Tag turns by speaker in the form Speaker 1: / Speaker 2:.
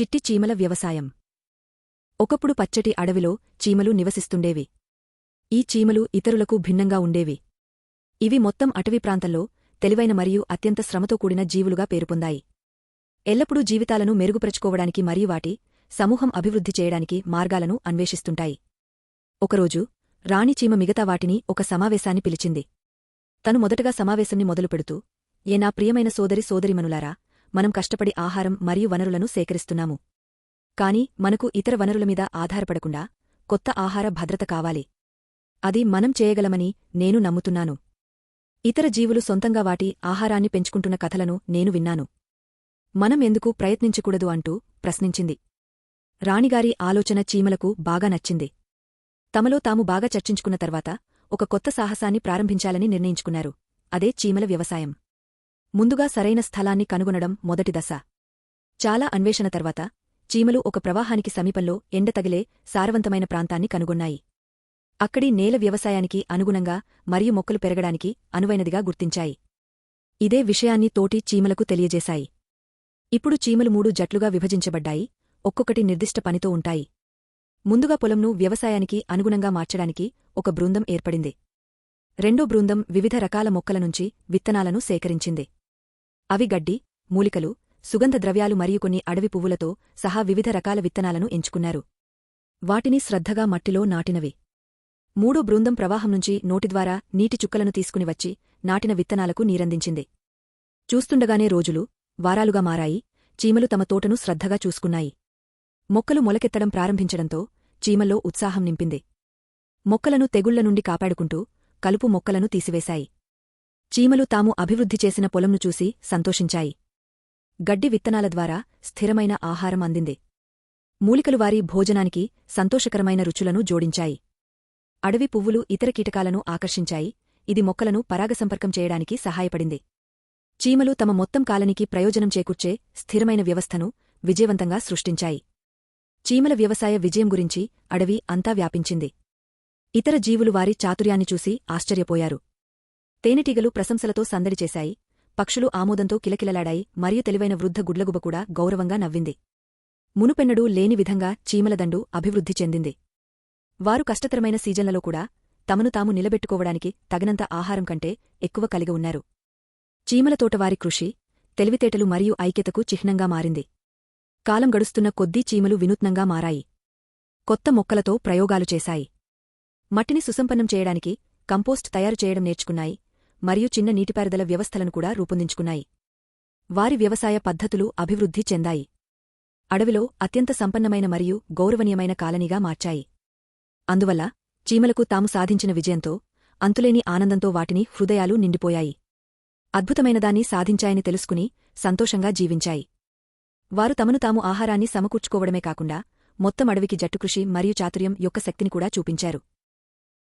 Speaker 1: చిట్టి చీమల వ్యవసాయం. ఒకప్పుడు పచ్చటి అడవిలో చీమలు నివసిస్తుండేవి. ఈ చీమలు ఇతరులకు భిన్నంగా ఉండేవి. ఇవి మొత్తం అటవీ ప్రాంతంలో తెలివైన మరియు అత్యంత శ్రమతో కూడిన జీవులుగా పేరుపొందాయి. ఎల్లప్పుడూ జీవితాలను మెరుగుపరుచుకోవడానికి మరియు వాటి సమూహం అభివృద్ధి చేయడానికి మార్గాలను అన్వేషిస్తుంటాయి. ఒకరోజు రాణి చీమ మిగతా వాటిని ఒక సమావేశాన్ని పిలిచింది. తను మొదటగా సమావేశాన్ని మొదలుపెడుతూ ఏ నా ప్రియమైన సోదరి సోదరిమనులారా మనం కష్టపడి ఆహారం మరియు వనరులను సేకరిస్తున్నాము. కాని మనకు ఇతర వనరుల మీద ఆధారపడకుండా కొత్త ఆహార భద్రత కావాలి. అది మనం చేయగలమని నేను నమ్ముతున్నాను. ఇతర జీవులు సొంతంగా వాటి ఆహారాన్ని పెంచుకుంటున్న కథలను నేను విన్నాను. మనం ఎందుకు ప్రయత్నించకూడదు అంటూ ప్రశ్నించింది. రాణిగారి ఆలోచన చీమలకు బాగా నచ్చింది. తమలో తాము బాగా చర్చించుకున్న తర్వాత ఒక కొత్త సాహసాన్ని ప్రారంభించాలని నిర్ణయించుకున్నారు. అదే చీమల వ్యవసాయం. ముందుగా సరైన స్థలాన్ని కనుగొనడం మొదటి దశ. చాలా అన్వేషణ తర్వాత చీమలు ఒక ప్రవాహానికి సమీపంలో ఎండ తగిలే సారవంతమైన ప్రాంతాన్ని కనుగొన్నాయి. అక్కడి నేల వ్యవసాయానికి అనుగుణంగా మరియు మొక్కలు పెరగడానికి అనువైనదిగా గుర్తించాయి. ఇదే విషయాన్ని తోటి చీమలకు తెలియజేశాయి. ఇప్పుడు చీమలు మూడు జట్లుగా విభజించబడ్డాయి ఒక్కొక్కటి నిర్దిష్ట పనితో ఉంటాయి. ముందుగా పొలంను వ్యవసాయానికి అనుగుణంగా మార్చడానికి ఒక బృందం ఏర్పడింది. రెండో బృందం వివిధ రకాల మొక్కల నుంచి విత్తనాలను సేకరించింది. అవి గడ్డి మూలికలు సుగంధ ద్రవ్యాలు మరియు కొన్ని అడవి పువ్వులతో సహా వివిధ రకాల విత్తనాలను ఎంచుకున్నారు. వాటిని శ్రద్ధగా మట్టిలో నాటినవి. మూడో బృందం ప్రవాహం నుంచి నోటిద్వారా నీటి చుక్కలను తీసుకుని వచ్చి నాటిన విత్తనాలకు నీరందించింది. చూస్తుండగానే రోజులు వారాలుగా మారాయి చీమలు తమ తోటను శ్రద్ధగా చూసుకున్నాయి. మొక్కలు మొలకెత్తడం ప్రారంభించడంతో చీమల్లో ఉత్సాహం నింపింది. మొక్కలను తెగుళ్ళ నుండి కాపాడుకుంటూ కలుపు మొక్కలను తీసివేశాయి. చీమలు తాము అభివృద్ధి చేసిన పొలంను చూసి సంతోషించాయి. గడ్డి విత్తనాల ద్వారా స్థిరమైన ఆహారం అందింది. మూలికలు వారి భోజనానికి సంతోషకరమైన రుచులను జోడించాయి. అడవి పువ్వులు ఇతర కీటకాలను ఆకర్షించాయి. ఇది మొక్కలను పరాగసంపర్కం చేయడానికి సహాయపడింది. చీమలు తమ మొత్తం కాలనికి ప్రయోజనం చేకూర్చే స్థిరమైన వ్యవస్థను విజయవంతంగా సృష్టించాయి. చీమల వ్యవసాయ విజయం గురించి అడవి అంతా వ్యాపించింది. ఇతర జీవులు వారి చాతుర్యాన్ని చూసి ఆశ్చర్యపోయారు. తేనెటీగలు ప్రశంసలతో సందడి చేశాయి. పక్షులు ఆమోదంతో కిలకిలలాడాయి. మరియు తెలివైన వృద్ధ గుడ్లగుబ కూడా గౌరవంగా నవ్వింది. మునుపెన్నడూ లేని విధంగా చీమలదండు అభివృద్ధి చెందింది. వారు కష్టతరమైన సీజన్లలో కూడా తమను తాము నిలబెట్టుకోవడానికి తగినంత ఆహారం కంటే ఎక్కువ కలిగి ఉన్నారు. చీమలతోటవారి కృషి తెలివితేటలు మరియు ఐక్యతకు చిహ్నంగా మారింది. కాలం గడుస్తున్న కొద్దీ చీమలు వినూత్నంగా మారాయి. కొత్త మొక్కలతో ప్రయోగాలు చేశాయి. మట్టిని సుసంపన్నం చేయడానికి కంపోస్ట్ తయారు చేయడం నేర్చుకున్నాయి. మరియు చిన్న నీటిపారుదల వ్యవస్థలను కూడా రూపొందించుకున్నాయి. వారి వ్యవసాయ పద్ధతులు అభివృద్ధి చెందాయి. అడవిలో అత్యంత సంపన్నమైన మరియు గౌరవనీయమైన కాలనీగా మార్చాయి. అందువల్ల చీమలకు తాము సాధించిన విజయంతో అంతులేని ఆనందంతో వాటిని హృదయాలు నిండిపోయాయి. అద్భుతమైనదాన్ని సాధించాయని తెలుసుకుని సంతోషంగా జీవించాయి. వారు తమను తాము ఆహారాన్ని సమకూర్చుకోవడమే కాకుండా మొత్తం అడవికి జట్టుకృషి మరియు చాతుర్యం యొక్క శక్తిని కూడా చూపించారు.